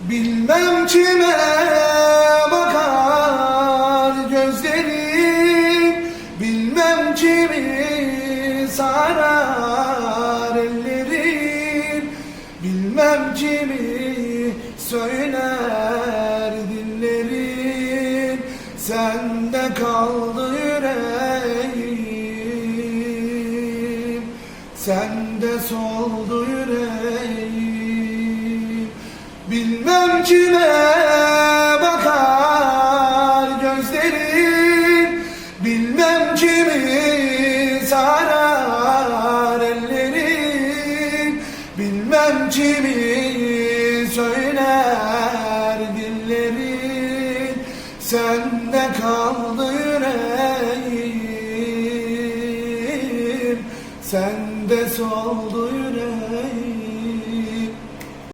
Bilmem kime bakar gözlerin Bilmem kimi sarar ellerin Bilmem kimi söyler dillerin Sende kaldı yüreğim. Sende soldu yüreğim. Bilmem kimi sarar ellerin Bilmem kimi söyler dillerin Sende kaldı yüreğim. Sende soldu yüreğim.